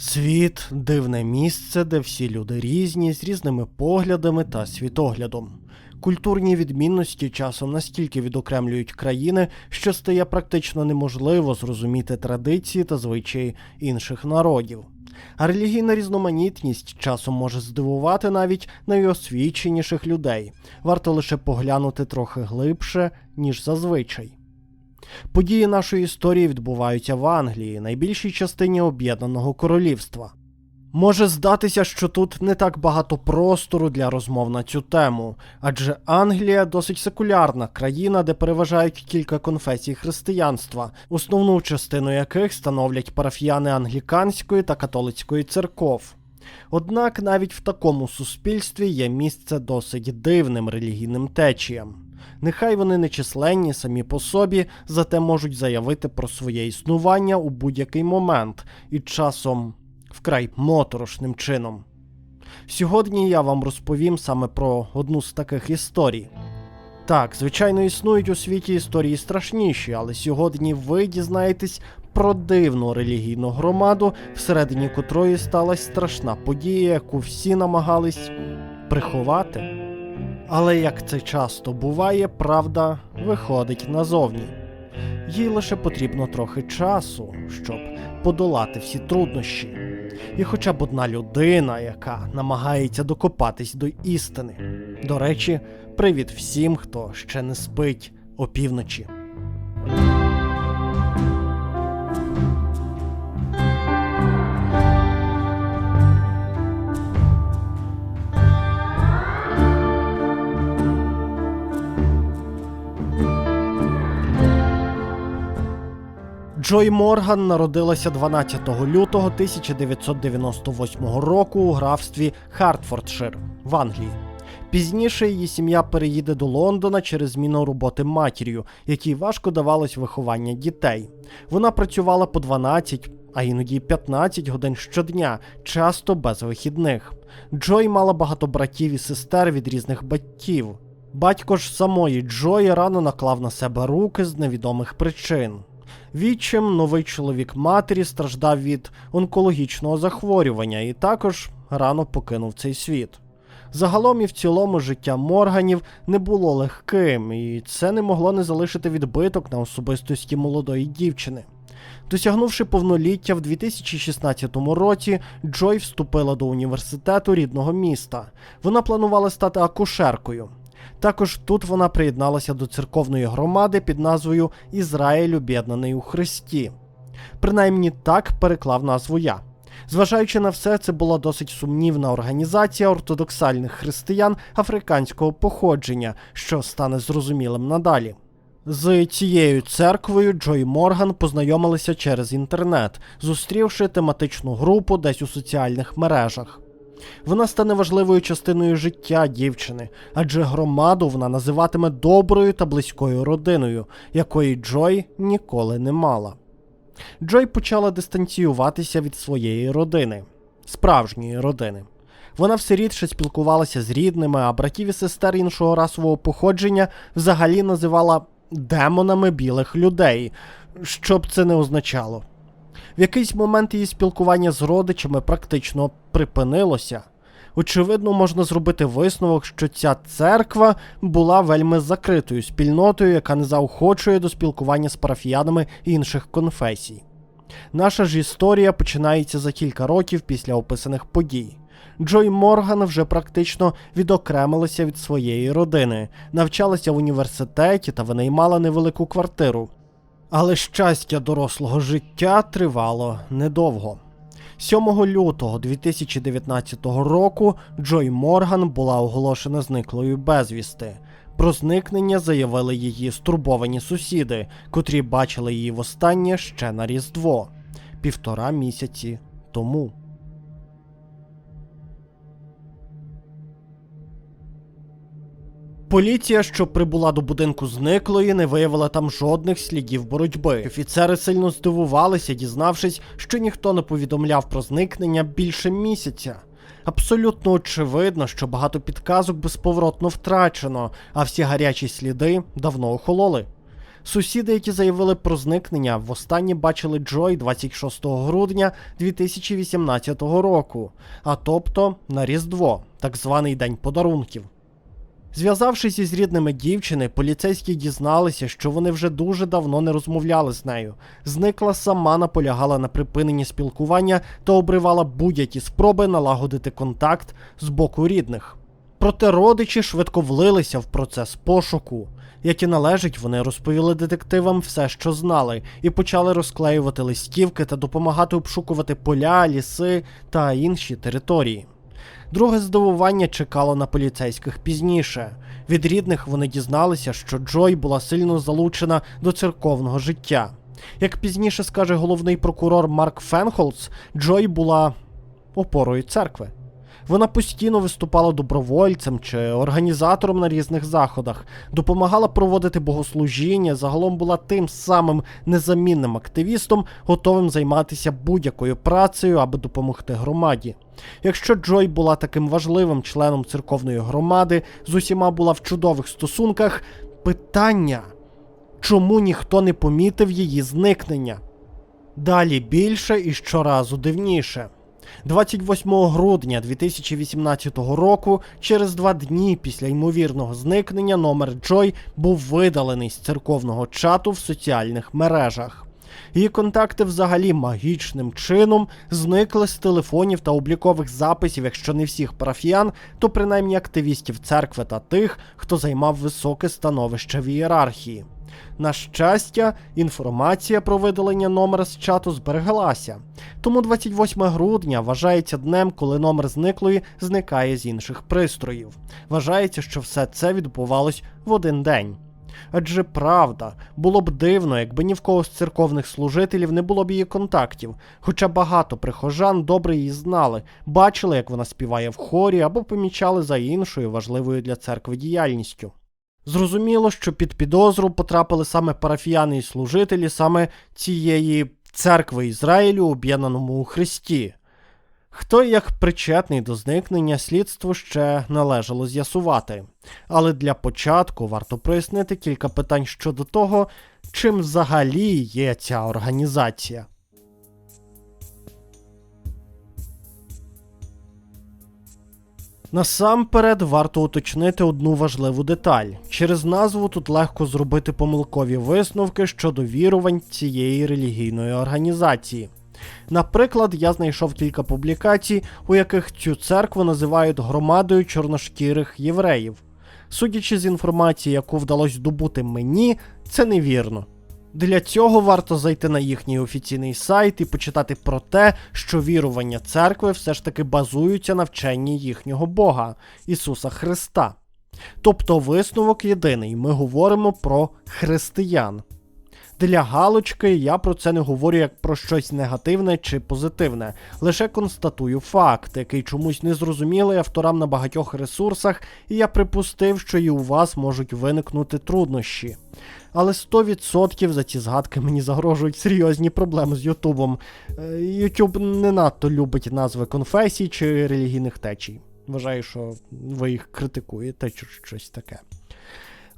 Світ дивне місце, де всі люди різні, з різними поглядами та світоглядом. Культурні відмінності часом настільки відокремлюють країни, що стає практично неможливо зрозуміти традиції та звичаї інших народів. А релігійна різноманітність часом може здивувати навіть найосвіченіших людей. Варто лише поглянути трохи глибше, ніж зазвичай. Події нашої історії відбуваються в Англії, найбільшій частині Об'єднаного Королівства. Може здатися, що тут не так багато простору для розмов на цю тему, адже Англія досить секулярна країна, де переважають кілька конфесій християнства, основну частину яких становлять парафіяни англіканської та католицької церков. Однак навіть в такому суспільстві є місце досить дивним релігійним течіям. Нехай вони нечисленні самі по собі, зате можуть заявити про своє існування у будь-який момент і часом вкрай моторошним чином. Сьогодні я вам розповім саме про одну з таких історій. Так, звичайно, існують у світі історії страшніші, але сьогодні ви дізнаєтесь про дивну релігійну громаду, всередині котрої сталася страшна подія, яку всі намагались приховати. Але як це часто буває, правда виходить назовні. Їй лише потрібно трохи часу, щоб подолати всі труднощі. І хоча б одна людина, яка намагається докопатись до істини. До речі, привіт всім, хто ще не спить опівночі. Джой Морган народилася 12 лютого 1998 року у графстві Хартфордшир в Англії. Пізніше її сім'я переїде до Лондона через зміну роботи матір'ю, якій важко давалось виховання дітей. Вона працювала по 12, а іноді 15 годин щодня, часто без вихідних. Джой мала багато братів і сестер від різних батьків. Батько ж самої Джої рано наклав на себе руки з невідомих причин. Відчим новий чоловік матері страждав від онкологічного захворювання і також рано покинув цей світ. Загалом і в цілому життя Морганів не було легким, і це не могло не залишити відбиток на особистості молодої дівчини. Досягнувши повноліття в 2016 році, Джой вступила до університету рідного міста. Вона планувала стати акушеркою. Також тут вона приєдналася до церковної громади під назвою Ізраїль об'єднаний у Христі. Принаймні так переклав назву я. Зважаючи на все, це була досить сумнівна організація ортодоксальних християн африканського походження, що стане зрозумілим надалі. З цією церквою Джой Морган познайомилися через інтернет, зустрівши тематичну групу десь у соціальних мережах. Вона стане важливою частиною життя дівчини, адже громаду вона називатиме доброю та близькою родиною, якої Джой ніколи не мала. Джой почала дистанціюватися від своєї родини, справжньої родини. Вона все рідше спілкувалася з рідними, а братів і сестер іншого расового походження взагалі називала демонами білих людей, що б це не означало. В якийсь момент її спілкування з родичами практично припинилося. Очевидно, можна зробити висновок, що ця церква була вельми закритою спільнотою, яка не заохочує до спілкування з парафіянами інших конфесій. Наша ж історія починається за кілька років після описаних подій. Джой Морган вже практично відокремилася від своєї родини, навчалася в університеті та винаймала невелику квартиру. Але щастя дорослого життя тривало недовго. 7 лютого 2019 року Джой Морган була оголошена зниклою безвісти. Про зникнення заявили її стурбовані сусіди, котрі бачили її востаннє ще на Різдво півтора місяці тому. Поліція, що прибула до будинку зниклої, не виявила там жодних слідів боротьби. Офіцери сильно здивувалися, дізнавшись, що ніхто не повідомляв про зникнення більше місяця. Абсолютно очевидно, що багато підказок безповоротно втрачено, а всі гарячі сліди давно охололи. Сусіди, які заявили про зникнення, востаннє бачили Джой 26 грудня 2018 року, а тобто на Різдво, так званий День подарунків. Зв'язавшись із рідними дівчини, поліцейські дізналися, що вони вже дуже давно не розмовляли з нею. Зникла сама наполягала на припиненні спілкування та обривала будь-які спроби налагодити контакт з боку рідних. Проте родичі швидко влилися в процес пошуку. Як і належить, вони розповіли детективам все, що знали, і почали розклеювати листівки та допомагати обшукувати поля, ліси та інші території. Друге здивування чекало на поліцейських пізніше. Від рідних вони дізналися, що Джой була сильно залучена до церковного життя. Як пізніше скаже головний прокурор Марк Фенхолц, Джой була опорою церкви. Вона постійно виступала добровольцем чи організатором на різних заходах, допомагала проводити богослужіння, загалом була тим самим незамінним активістом, готовим займатися будь-якою працею, аби допомогти громаді. Якщо Джой була таким важливим членом церковної громади, з усіма була в чудових стосунках, питання, чому ніхто не помітив її зникнення? Далі більше і щоразу дивніше. 28 грудня 2018 року, через два дні після ймовірного зникнення, номер Джой був видалений з церковного чату в соціальних мережах. Її контакти взагалі магічним чином зникли з телефонів та облікових записів, якщо не всіх парафіян, то принаймні активістів церкви та тих, хто займав високе становище в ієрархії. На щастя, інформація про видалення номера з чату збереглася. Тому 28 грудня вважається днем, коли номер зниклої зникає з інших пристроїв. Вважається, що все це відбувалось в один день. Адже правда, було б дивно, якби ні в кого з церковних служителів не було б її контактів, хоча багато прихожан добре її знали, бачили, як вона співає в хорі, або помічали за іншою важливою для церкви діяльністю. Зрозуміло, що під підозру потрапили саме парафіяни і служителі саме цієї церкви Ізраїлю, об'єднаному у Христі. Хто як причетний до зникнення слідству ще належало з'ясувати. Але для початку варто прояснити кілька питань щодо того, чим взагалі є ця організація. Насамперед варто уточнити одну важливу деталь. Через назву тут легко зробити помилкові висновки щодо вірувань цієї релігійної організації. Наприклад, я знайшов кілька публікацій, у яких цю церкву називають громадою чорношкірих євреїв. Судячи з інформації, яку вдалося добути мені, це невірно. Для цього варто зайти на їхній офіційний сайт і почитати про те, що вірування церкви все ж таки базуються на вченні їхнього Бога Ісуса Христа. Тобто висновок єдиний, ми говоримо про християн. Для галочки я про це не говорю як про щось негативне чи позитивне, лише констатую факт, який чомусь не зрозумілий авторам на багатьох ресурсах, і я припустив, що і у вас можуть виникнути труднощі. Але 100% за ці згадки мені загрожують серйозні проблеми з Ютубом. Е, Ютуб не надто любить назви конфесій чи релігійних течій. Вважаю, що ви їх критикуєте чи щось таке.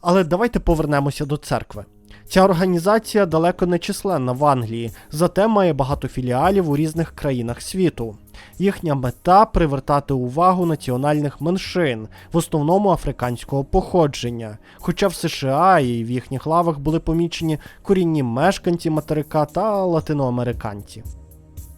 Але давайте повернемося до церкви. Ця організація далеко не численна в Англії, зате має багато філіалів у різних країнах світу. Їхня мета привертати увагу національних меншин, в основному африканського походження. Хоча в США і в їхніх лавах були помічені корінні мешканці материка та латиноамериканці.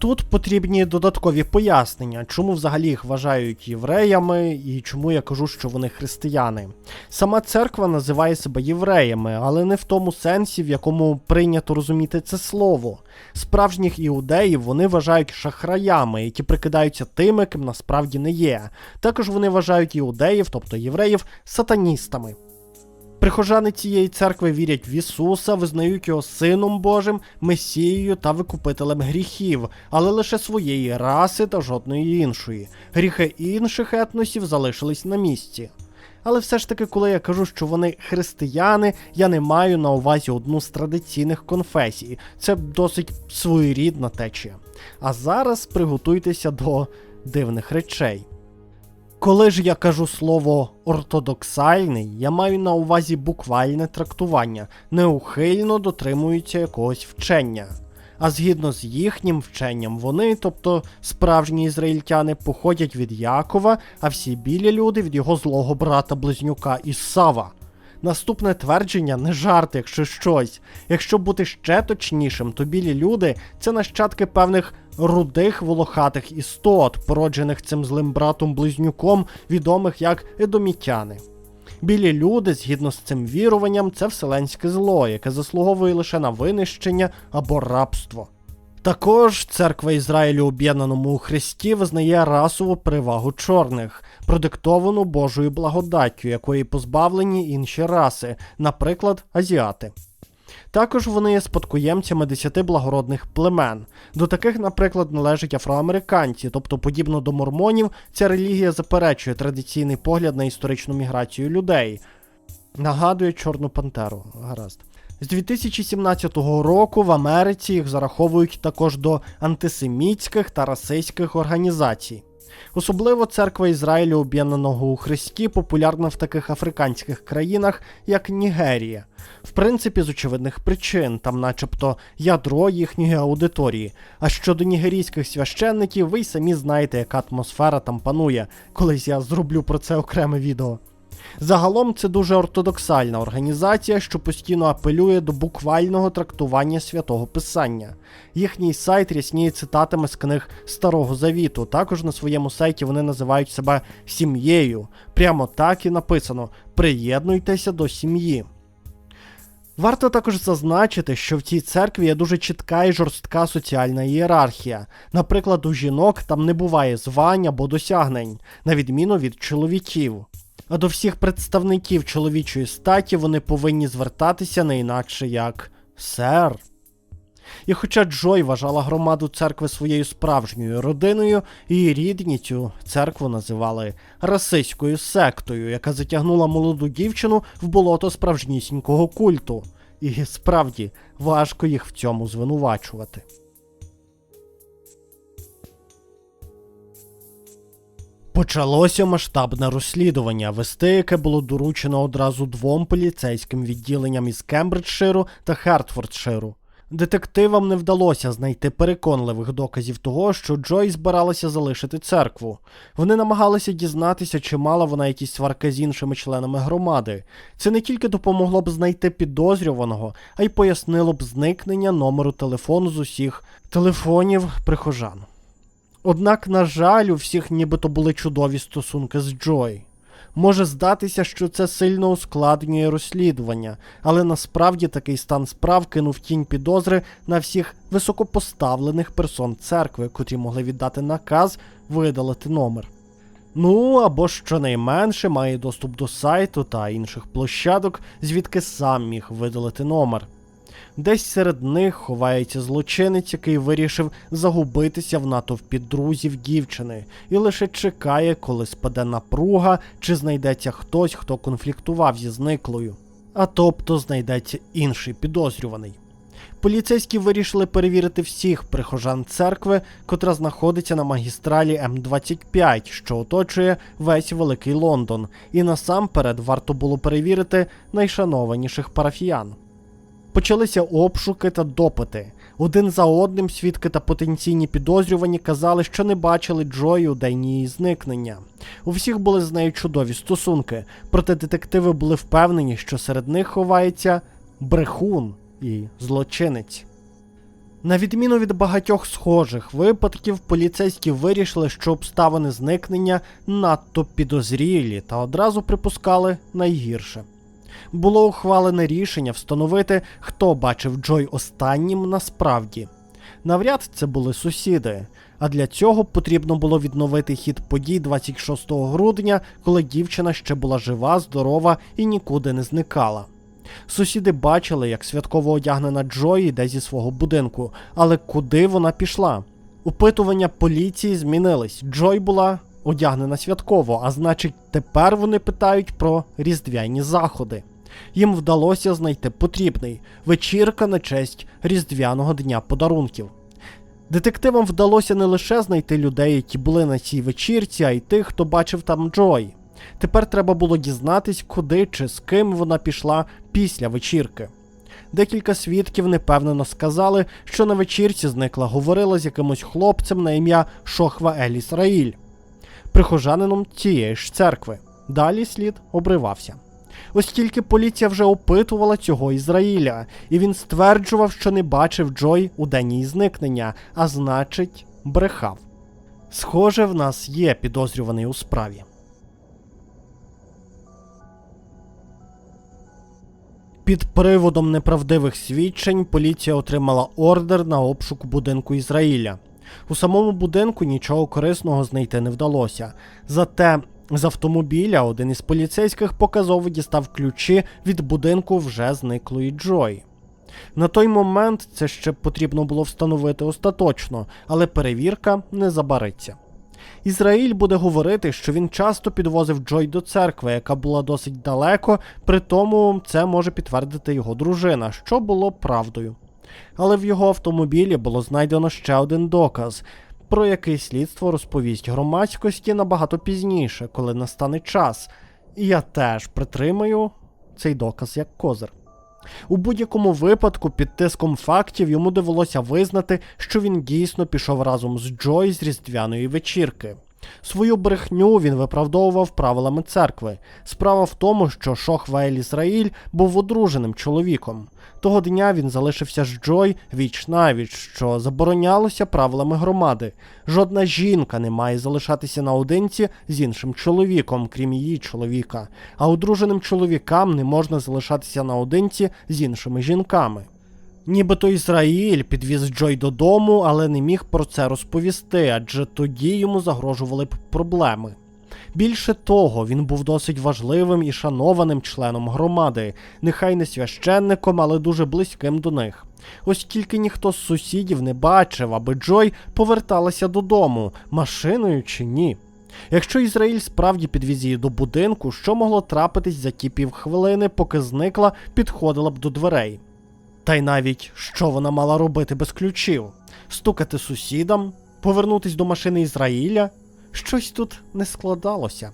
Тут потрібні додаткові пояснення, чому взагалі їх вважають євреями і чому я кажу, що вони християни. Сама церква називає себе євреями, але не в тому сенсі, в якому прийнято розуміти це слово. Справжніх іудеїв вони вважають шахраями, які прикидаються тими, ким насправді не є. Також вони вважають іудеїв, тобто євреїв, сатаністами. Прихожани цієї церкви вірять в Ісуса, визнають його Сином Божим, Месією та викупителем гріхів, але лише своєї раси та жодної іншої. Гріхи інших етносів залишились на місці. Але все ж таки, коли я кажу, що вони християни, я не маю на увазі одну з традиційних конфесій. Це досить своєрідна течія. А зараз приготуйтеся до дивних речей. Коли ж я кажу слово ортодоксальний, я маю на увазі буквальне трактування, неухильно дотримуються якогось вчення. А згідно з їхнім вченням, вони, тобто справжні ізраїльтяни, походять від Якова, а всі білі люди від його злого брата близнюка Ісава. Наступне твердження не жарт, якщо щось. Якщо бути ще точнішим, то білі люди це нащадки певних рудих волохатих істот, породжених цим злим братом-близнюком, відомих як едомітяни. Білі люди, згідно з цим віруванням, це вселенське зло, яке заслуговує лише на винищення або рабство. Також церква Ізраїлю об'єднаному у Христі визнає расову перевагу чорних, продиктовану Божою благодаттю, якої позбавлені інші раси, наприклад, азіати. Також вони є спадкоємцями десяти благородних племен. До таких, наприклад, належать афроамериканці, тобто, подібно до мормонів, ця релігія заперечує традиційний погляд на історичну міграцію людей. Нагадує Чорну Пантеру. Гаразд. З 2017 року в Америці їх зараховують також до антисемітських та расистських організацій. Особливо церква Ізраїлю об'єднаного у Христі популярна в таких африканських країнах, як Нігерія. В принципі, з очевидних причин, там, начебто, ядро їхньої аудиторії. А щодо нігерійських священників, ви й самі знаєте, яка атмосфера там панує. Колись я зроблю про це окреме відео. Загалом це дуже ортодоксальна організація, що постійно апелює до буквального трактування святого писання. Їхній сайт рясніє цитатами з книг Старого Завіту. Також на своєму сайті вони називають себе сім'єю. Прямо так і написано: приєднуйтеся до сім'ї. Варто також зазначити, що в цій церкві є дуже чітка і жорстка соціальна ієрархія. Наприклад, у жінок там не буває звань або досягнень, на відміну від чоловіків. А до всіх представників чоловічої статі вони повинні звертатися не інакше як сер. І хоча Джой вважала громаду церкви своєю справжньою родиною, її рідні цю церкву називали расистською сектою, яка затягнула молоду дівчину в болото справжнісінького культу. І справді важко їх в цьому звинувачувати. Почалося масштабне розслідування, вести яке було доручено одразу двом поліцейським відділенням із Кембриджширу та Хертфордширу. Детективам не вдалося знайти переконливих доказів того, що Джой збиралася залишити церкву. Вони намагалися дізнатися, чи мала вона якісь сварки з іншими членами громади. Це не тільки допомогло б знайти підозрюваного, а й пояснило б зникнення номеру телефону з усіх телефонів прихожан. Однак, на жаль, у всіх нібито були чудові стосунки з Джой. Може здатися, що це сильно ускладнює розслідування, але насправді такий стан справ кинув тінь підозри на всіх високопоставлених персон церкви, котрі могли віддати наказ видалити номер. Ну або щонайменше має доступ до сайту та інших площадок, звідки сам міг видалити номер. Десь серед них ховається злочинець, який вирішив загубитися в натовпі друзів дівчини, і лише чекає, коли спаде напруга, чи знайдеться хтось, хто конфліктував зі зниклою. А тобто знайдеться інший підозрюваний. Поліцейські вирішили перевірити всіх прихожан церкви, котра знаходиться на магістралі М25, що оточує весь великий Лондон, і насамперед варто було перевірити найшанованіших парафіян. Почалися обшуки та допити. Один за одним свідки та потенційні підозрювані казали, що не бачили Джої у день її зникнення. У всіх були з нею чудові стосунки, проте детективи були впевнені, що серед них ховається брехун і злочинець. На відміну від багатьох схожих випадків, поліцейські вирішили, що обставини зникнення надто підозрілі та одразу припускали найгірше було ухвалене рішення встановити, хто бачив Джой останнім насправді. Навряд це були сусіди, а для цього потрібно було відновити хід подій 26 грудня, коли дівчина ще була жива, здорова і нікуди не зникала. Сусіди бачили, як святково одягнена Джой йде зі свого будинку, але куди вона пішла? Опитування поліції змінились. Джой була одягнена святково, а значить, тепер вони питають про різдвяні заходи їм вдалося знайти потрібний вечірка на честь Різдвяного дня подарунків. Детективам вдалося не лише знайти людей, які були на цій вечірці, а й тих, хто бачив там Джой. Тепер треба було дізнатись, куди чи з ким вона пішла після вечірки. Декілька свідків непевнено сказали, що на вечірці зникла говорила з якимось хлопцем на ім'я Шохва Ель Ісраїль, прихожанином тієї ж церкви. Далі слід обривався. Оскільки поліція вже опитувала цього Ізраїля, і він стверджував, що не бачив Джой у день її зникнення, а значить, брехав. Схоже, в нас є підозрюваний у справі. Під приводом неправдивих свідчень поліція отримала ордер на обшук будинку Ізраїля. У самому будинку нічого корисного знайти не вдалося. Зате з автомобіля один із поліцейських показово дістав ключі від будинку вже зниклої Джой. На той момент це ще потрібно було встановити остаточно, але перевірка не забариться. Ізраїль буде говорити, що він часто підвозив Джой до церкви, яка була досить далеко, при тому це може підтвердити його дружина, що було правдою. Але в його автомобілі було знайдено ще один доказ, про який слідство розповість громадськості набагато пізніше, коли настане час. І я теж притримаю цей доказ як козир. У будь-якому випадку, під тиском фактів йому довелося визнати, що він дійсно пішов разом з Джой з різдвяної вечірки. Свою брехню він виправдовував правилами церкви. Справа в тому, що Шохваель Ізраїль був одруженим чоловіком. Того дня він залишився з Джой віч навіч, що заборонялося правилами громади. Жодна жінка не має залишатися наодинці з іншим чоловіком, крім її чоловіка, а одруженим чоловікам не можна залишатися наодинці з іншими жінками. Нібито Ізраїль підвіз Джой додому, але не міг про це розповісти, адже тоді йому загрожували б проблеми. Більше того, він був досить важливим і шанованим членом громади, нехай не священником, але дуже близьким до них. Ось тільки ніхто з сусідів не бачив, аби Джой поверталася додому, машиною чи ні. Якщо Ізраїль справді підвіз її до будинку, що могло трапитись за ті півхвилини, поки зникла, підходила б до дверей. Та й навіть що вона мала робити без ключів? Стукати сусідам, повернутись до машини Ізраїля? Щось тут не складалося.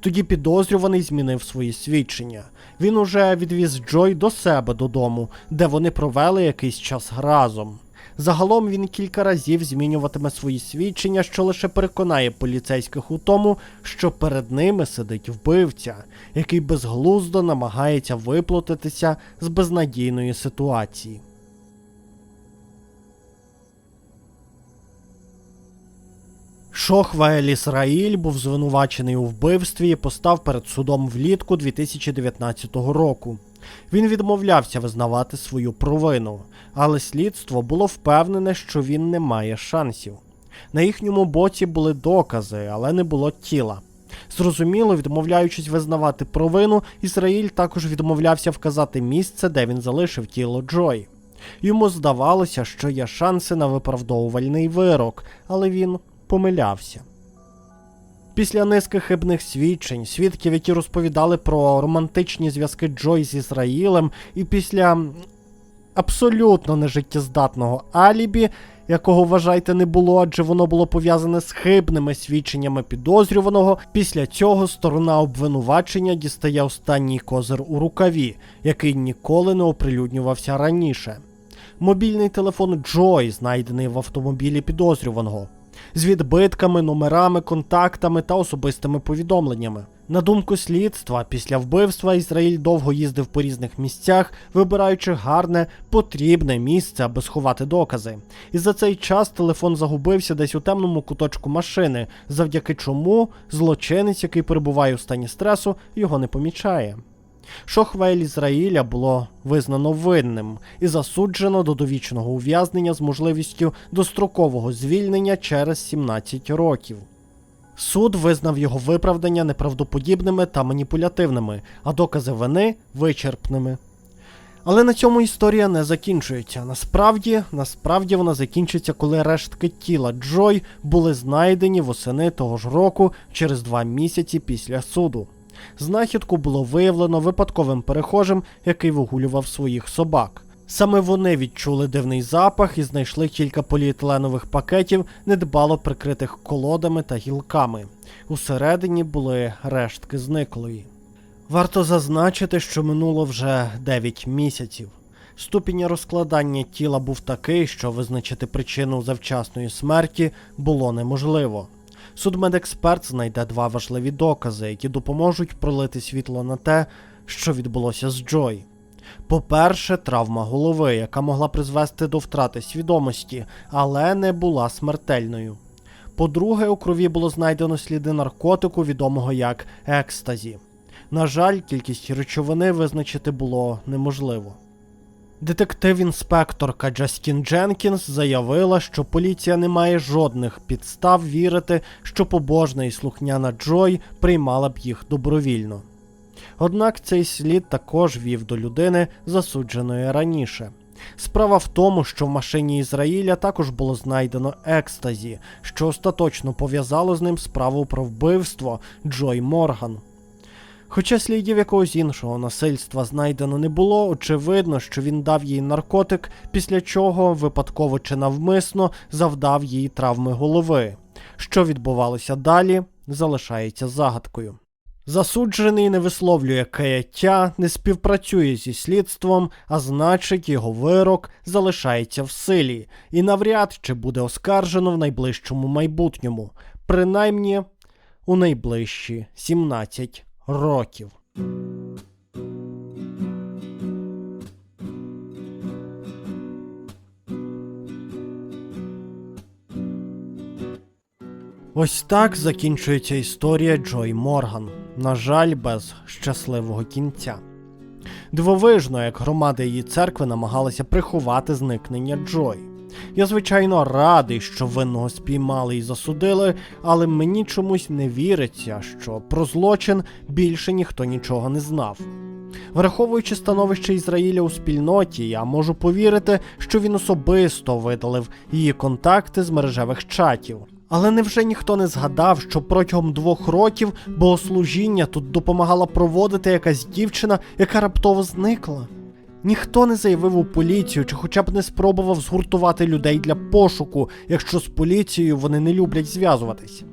Тоді підозрюваний змінив свої свідчення. Він уже відвіз Джой до себе додому, де вони провели якийсь час разом. Загалом він кілька разів змінюватиме свої свідчення, що лише переконає поліцейських у тому, що перед ними сидить вбивця, який безглуздо намагається виплутатися з безнадійної ситуації. Шохваель Ісраїль був звинувачений у вбивстві і постав перед судом влітку 2019 року. Він відмовлявся визнавати свою провину, але слідство було впевнене, що він не має шансів. На їхньому боці були докази, але не було тіла. Зрозуміло, відмовляючись визнавати провину, Ізраїль також відмовлявся вказати місце, де він залишив тіло Джой. Йому здавалося, що є шанси на виправдовувальний вирок, але він помилявся. Після низки хибних свідчень, свідків, які розповідали про романтичні зв'язки Джой з Ізраїлем, і після абсолютно нежиттєздатного алібі, якого вважайте не було, адже воно було пов'язане з хибними свідченнями підозрюваного. Після цього сторона обвинувачення дістає останній козир у рукаві, який ніколи не оприлюднювався раніше. Мобільний телефон Джой, знайдений в автомобілі підозрюваного з відбитками, номерами, контактами та особистими повідомленнями. На думку слідства, після вбивства Ізраїль довго їздив по різних місцях, вибираючи гарне, потрібне місце, аби сховати докази. І за цей час телефон загубився десь у темному куточку машини, завдяки чому злочинець, який перебуває у стані стресу, його не помічає. Шохвель Ізраїля було визнано винним і засуджено до довічного ув'язнення з можливістю дострокового звільнення через 17 років. Суд визнав його виправдання неправдоподібними та маніпулятивними, а докази вини вичерпними. Але на цьому історія не закінчується. Насправді, насправді вона закінчиться, коли рештки тіла Джой були знайдені восени того ж року через два місяці після суду. Знахідку було виявлено випадковим перехожим, який вигулював своїх собак. Саме вони відчули дивний запах і знайшли кілька поліетиленових пакетів, недбало прикритих колодами та гілками. Усередині були рештки зниклої. Варто зазначити, що минуло вже 9 місяців. Ступінь розкладання тіла був такий, що визначити причину завчасної смерті було неможливо. Судмедексперт знайде два важливі докази, які допоможуть пролити світло на те, що відбулося з Джой. По-перше, травма голови, яка могла призвести до втрати свідомості, але не була смертельною. По-друге, у крові було знайдено сліди наркотику, відомого як екстазі. На жаль, кількість речовини визначити було неможливо. Детектив-інспекторка Джастін Дженкінс заявила, що поліція не має жодних підстав вірити, що побожна і слухняна Джой приймала б їх добровільно. Однак цей слід також вів до людини, засудженої раніше. Справа в тому, що в машині Ізраїля також було знайдено екстазі, що остаточно пов'язало з ним справу про вбивство Джой Морган. Хоча слідів якогось іншого насильства знайдено не було, очевидно, що він дав їй наркотик, після чого випадково чи навмисно завдав їй травми голови. Що відбувалося далі, залишається загадкою. Засуджений не висловлює каяття, не співпрацює зі слідством, а значить, його вирок залишається в силі, і навряд чи буде оскаржено в найближчому майбутньому, принаймні у найближчі 17 років. Ось так закінчується історія Джой Морган. На жаль, без щасливого кінця. Дивовижно, як громада її церкви намагалася приховати зникнення Джой. Я, звичайно, радий, що винного спіймали і засудили, але мені чомусь не віриться, що про злочин більше ніхто нічого не знав. Враховуючи становище Ізраїля у спільноті, я можу повірити, що він особисто видалив її контакти з мережевих чатів. Але невже ніхто не згадав, що протягом двох років богослужіння тут допомагала проводити якась дівчина, яка раптово зникла? Ніхто не заявив у поліцію чи хоча б не спробував згуртувати людей для пошуку, якщо з поліцією вони не люблять зв'язуватись.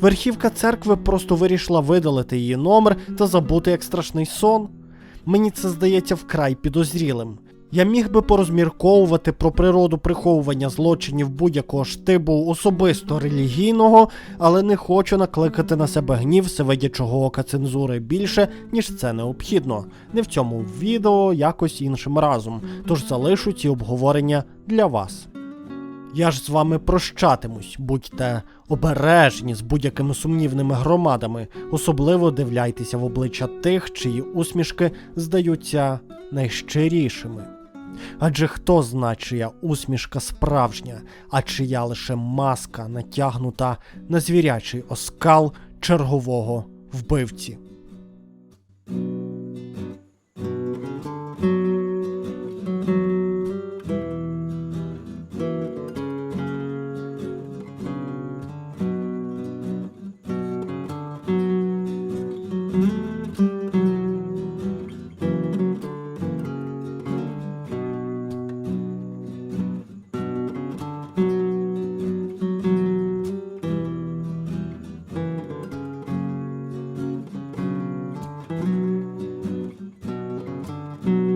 Верхівка церкви просто вирішила видалити її номер та забути як страшний сон. Мені це здається вкрай підозрілим. Я міг би порозмірковувати про природу приховування злочинів будь-якого штибу особисто релігійного, але не хочу накликати на себе гнів сивидячого ока цензури більше, ніж це необхідно. Не в цьому відео, якось іншим разом. Тож залишу ці обговорення для вас. Я ж з вами прощатимусь, будьте обережні з будь-якими сумнівними громадами, особливо дивляйтеся в обличчя тих, чиї усмішки здаються найщирішими. Адже хто зна, чия усмішка справжня, а чия лише маска натягнута на звірячий оскал чергового вбивці.